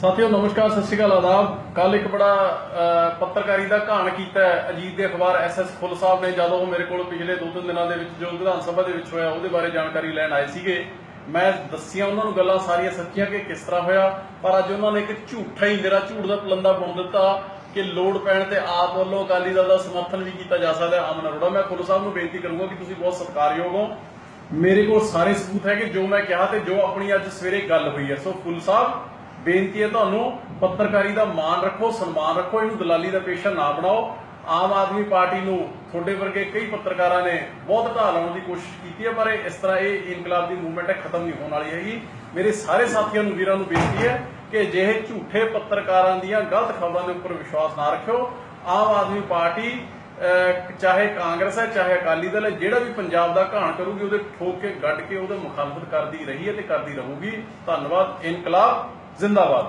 ਸਾਥੀਓ, ਨਮਸਕਾਰ, ਸਤਿ ਸ਼੍ਰੀ ਅਕਾਲ, ਆਦਾਬ। ਕੱਲ ਇੱਕ ਬੜਾ ਪੱਤਰਕਾਰੀ ਦਾ ਘਾਣ ਕੀਤਾ ਅਜੀਤ ਦੇ ਅਖਬਾਰ ਐਸਐਸ ਫੁੱਲ ਸਾਹਿਬ ਨੇ, ਜਦੋਂ ਉਹ ਮੇਰੇ ਕੋਲ ਪਿਛਲੇ ਦੋ ਤਿੰਨ ਦਿਨਾਂ ਦੇ ਵਿੱਚ ਜੋ ਵਿਧਾਨ ਸਭਾ ਦੇ ਵਿੱਚ ਹੋਇਆ, ਉਹਦੇ ਬਾਰੇ ਜਾਣਕਾਰੀ ਲੈਣ ਆਏ ਸੀਗੇ। ਮੈਂ ਦੱਸੀਆਂ ਉਹਨਾਂ ਨੂੰ ਗੱਲਾਂ ਸਾਰੀਆਂ ਸੱਚੀਆਂ ਕਿ ਕਿਸ ਤਰ੍ਹਾਂ ਹੋਇਆ, ਪਰ ਅੱਜ ਉਹਨਾਂ ਨੇ ਇੱਕ ਝੂਠਾ ਹੀ, ਮੇਰਾ ਝੂਠ ਦਾ ਪਲੰਦਾ ਬੁਣ ਦਿੱਤਾ ਕਿ ਲੋੜ ਪੈਣ ਤੇ ਆਪ ਵੱਲੋਂ ਅਕਾਲੀ ਦਲ ਦਾ ਸਮਰਥਨ ਵੀ ਕੀਤਾ ਜਾ ਸਕਦਾ ਹੈ। ਅਮਨ ਅਰੋੜਾ ਮੈਂ ਫੁੱਲ ਸਾਹਿਬ ਨੂੰ ਬੇਨਤੀ ਕਰੂੰਗਾ ਕਿ ਤੁਸੀਂ ਬਹੁਤ ਸਤਿਕਾਰਯੋਗ ਹੋ। ਮੇਰੇ ਕੋਲ ਸਾਰੇ ਸਬੂਤ ਹੈ ਕਿ ਜੋ ਮੈਂ ਕਿਹਾ ਤੇ ਜੋ ਆਪਣੀ ਅੱਜ ਸਵੇਰੇ ਗੱਲ ਹੋਈ ਹੈ। ਸੋ ਫੁੱਲ ਸਾਹਿਬ ਬੇਨਤੀ ਹੈ ਤੁਹਾਨੂੰ, ਪੱਤਰਕਾਰੀ ਦਾ ਮਾਣ ਰੱਖੋ, ਸਨਮਾਨ ਰੱਖੋ, ਇਹਨੂੰ ਦਲਾਲੀ ਦਾ ਪੇਸ਼ਾ ਨਾ ਬਣਾਓ। ਆਮ ਆਦਮੀ ਪਾਰਟੀ ਨੂੰ ਤੁਹਾਡੇ ਵਰਗੇ ਕਈ ਪੱਤਰਕਾਰਾਂ ਨੇ ਬਹੁਤ ਢਾਹ ਲਾਉਣ ਦੀ ਕੋਸ਼ਿਸ਼ ਕੀਤੀ ਹੈ, ਪਰ ਇਸ ਤਰ੍ਹਾਂ ਇਹ ਇਨਕਲਾਬ ਦੀ ਮੂਵਮੈਂਟ ਹੈ, ਖਤਮ ਨਹੀਂ ਹੋਣ ਵਾਲੀ ਹੈਗੀ। ਮੇਰੇ ਸਾਰੇ ਸਾਥੀਆਂ ਨੂੰ, ਵੀਰਾਂ ਨੂੰ ਬੇਨਤੀ ਹੈ ਕਿ ਅਜਿਹੇ ਝੂਠੇ ਪੱਤਰਕਾਰਾਂ ਦੀਆਂ ਗਲਤ ਖਬਰਾਂ ਦੇ ਉੱਪਰ ਵਿਸ਼ਵਾਸ ਨਾ ਰੱਖਿਓ। ਆਮ ਆਦਮੀ ਪਾਰਟੀ ਚਾਹੇ ਕਾਂਗਰਸ ਹੈ, ਚਾਹੇ ਅਕਾਲੀ ਦਲ ਹੈ, ਜਿਹੜਾ ਵੀ ਪੰਜਾਬ ਦਾ ਘਾਣ ਕਰੂਗੀ, ਉਹਦੇ ਠੋਕ ਕੇ ਗੱਡ ਕੇ ਉਹਦੇ ਮੁਖਾਲਫਤ ਕਰਦੀ ਰਹੀ ਹੈ ਤੇ ਕਰਦੀ ਰਹੂਗੀ। ਧੰਨਵਾਦ, ਇਨਕਲਾਬ। जिंदाबाद